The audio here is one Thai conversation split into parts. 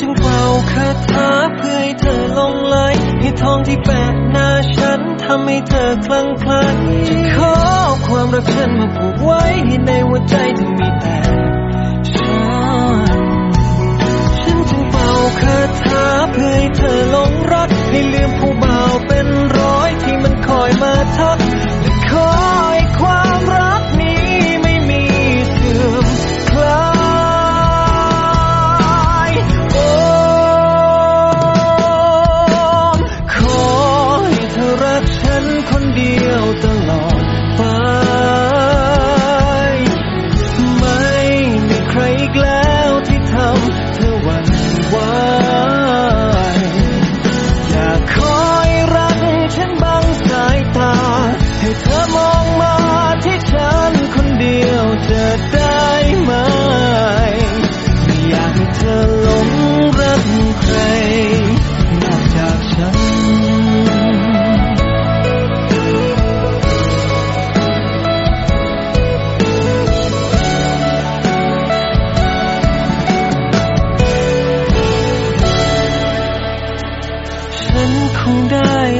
จึงเป่าคาถาเพื่อให้เธอลงไหลให้ทองที่แปะหน้าฉันทำให้เธอคลั่งไคล้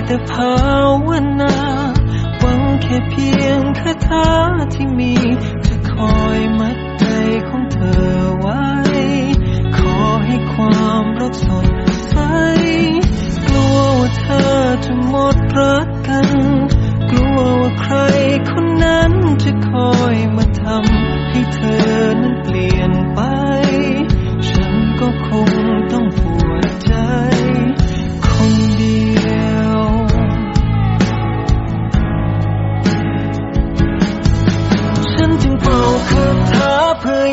แต่ภาวนาหวังแค่เพียงคาถาที่มี จะคอยมัดใจของเธอไว้ ขอให้ความรักสด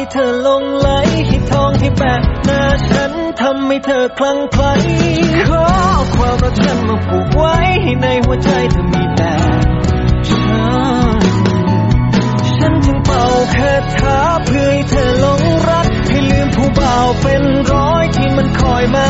เพื่อให้เธอลงไหลให้ทองที่แปะหน้าฉันทำให้เธอคลั่งไคล้ขอความรักฉันมาผูกไว้ให้ในหัวใจเธอมีแต่ฉันฉันจึงเป่าคาถาเพื่อให้เธอหลงรัก ให้ลืมผู้บ่าวเป็นร้อยที่มันคอยมา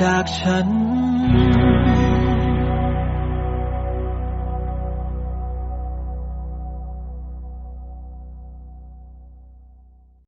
จากฉัน